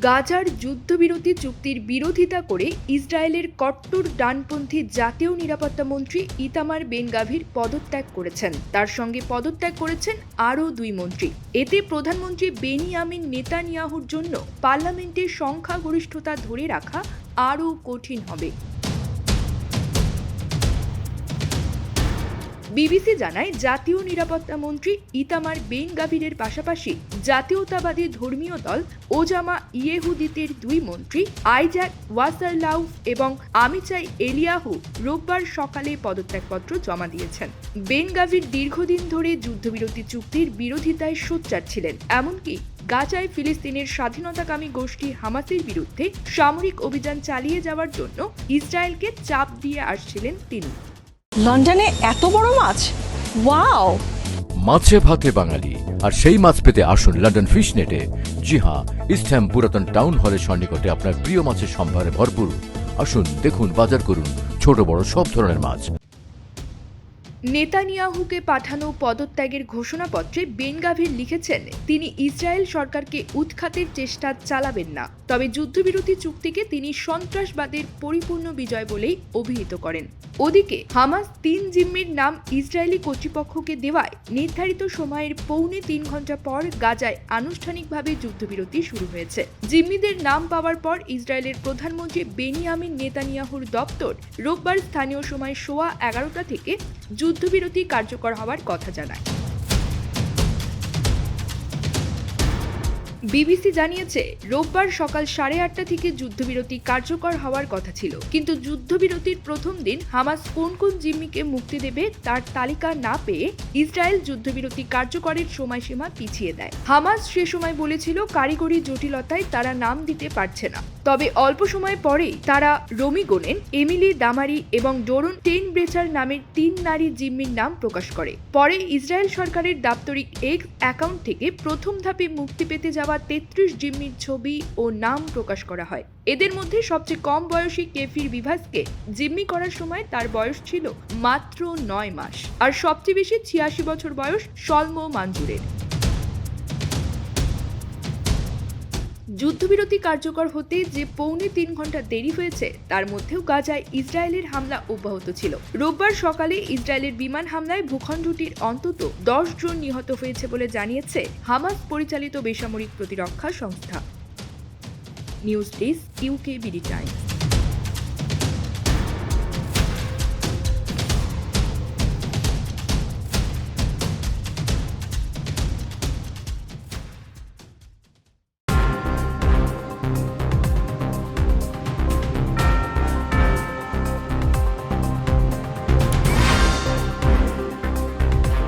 গাজার যুদ্ধবিরতি চুক্তির বিরোধিতা করে ইসরায়েলের কট্টর ডানপন্থী জাতীয় নিরাপত্তা মন্ত্রী ইতামার বেনগাভির পদত্যাগ করেছেন। তার সঙ্গে পদত্যাগ করেছেন আরও দুই মন্ত্রী। এতে প্রধানমন্ত্রী বেনিয়ামিন নেতানিয়াহুর জন্য পার্লামেন্টের সংখ্যাগরিষ্ঠতা ধরে রাখা আরও কঠিন হবে। বিবিসি জানায়, জাতীয় নিরাপত্তা মন্ত্রী ইতামার বেন গাভিরের পাশাপাশি জাতীয়তাবাদী ধর্মীয় দল ওজামা ইয়েহুদিতের দুই মন্ত্রী আইজাক ওয়াসারলাউফ এবং আমিচাই এলিয়াহু রোববার সকালে পদত্যাগপত্র জমা দিয়েছেন। বেন গাভির দীর্ঘদিন ধরে যুদ্ধবিরতি চুক্তির বিরোধিতায় সোচ্চার ছিলেন, এমনকি গাজায় ফিলিস্তিনের স্বাধীনতাকামী গোষ্ঠী হামাসের বিরুদ্ধে সামরিক অভিযান চালিয়ে যাওয়ার জন্য ইসরায়েলকে চাপ দিয়ে আসছিলেন তিনি। লন্ডনে এত বড় মাছ? ওয়াও! মাছে ভাতে বাঙালি আর সেই মাছ পেতে আসুন লন্ডন ফিশ নেটে। জি হ্যাঁ ইস্টহ্যাম পুরাতন টাউন হলের সন্নিকটে আপনার প্রিয় মাছের সম্ভারে ভরপুর। আসুন দেখুন বাজার করুন ছোট বড় সব ধরনের মাছ। নেতানিয়াহুকে পাঠানো পদত্যাগের ঘোষণাপত্রে বেনগাভির লিখেছেন তিনি ইসরায়েল সরকারকে উৎখাতের চেষ্টা চালাবেন না। তবে যুদ্ধবিরতি চুক্তিকে তিনি সন্ত্রাসবাদের পরিপূর্ণ বিজয় বলেই অভিহিত করেন। ওদিকে হামাস তিন জিম্মির নাম ইসরায়েলি কর্তৃপক্ষকে দেওয়ায় নির্ধারিত সময়ের পৌনে তিন ঘণ্টা পর গাজায় আনুষ্ঠানিকভাবে যুদ্ধবিরতি শুরু হয়েছে। জিম্মিদের নাম পাওয়ার পর ইসরায়েলের প্রধানমন্ত্রী বেনিয়ামিন নেতানিয়াহুর দপ্তর রোববার স্থানীয় সময় সোয়া এগারোটা থেকে যুদ্ধবিরতি কার্যকর হওয়ার কথা জানায়। বিবিসি জানিয়েছে, রোববার সকাল সাড়ে আটটা থেকে যুদ্ধবিরতি কার্যকর হওয়ার কথা ছিল। কিন্তু যুদ্ধবিরতির প্রথম দিন হামাস কোন কোন জিম্মিকে মুক্তি দেবে তার তালিকা না পেয়ে ইসরায়েল যুদ্ধবিরতি কার্যকরের সময়সীমা পিছিয়ে দেয়। হামাস সে সময় বলেছিল, কারিগরি জটিলতায় তারা নাম দিতে পারছে না। তবে অল্প সময় পরেই তারা রমি গোনেন এমিলি দামারি এবং ডোরন টেন ব্রেচার নামের তিন নারী জিম্মির নাম প্রকাশ করে। পরে ইসরায়েল সরকারের দাপ্তরিক এক্স অ্যাকাউন্ট থেকে প্রথম ধাপে মুক্তি পেতে যাওয়া তেত্রিশ জিম্মির ছবি ও নাম প্রকাশ করা হয়। এদের মধ্যে সবচেয়ে কম বয়সী কেফির বিভাসকে জিম্মি করার সময় তার বয়স ছিল মাত্র নয় মাস। আর সবচেয়ে বেশি ছিয়াশি বছর বয়স সলমো মাঞ্জুরের। যুদ্ধবিরতি কার্যকর হতে যে পৌনে তিন ঘণ্টা দেরি হয়েছে, তার মধ্যেও গাজায় ইসরায়েলের হামলা অব্যাহত ছিল। রোববার সকালে ইসরায়েলের বিমান হামলায় ভূখণ্ডটির অন্তত দশ জন নিহত হয়েছে বলে জানিয়েছে হামাস পরিচালিত বেসামরিক প্রতিরক্ষা সংস্থা। News desk UK BD times.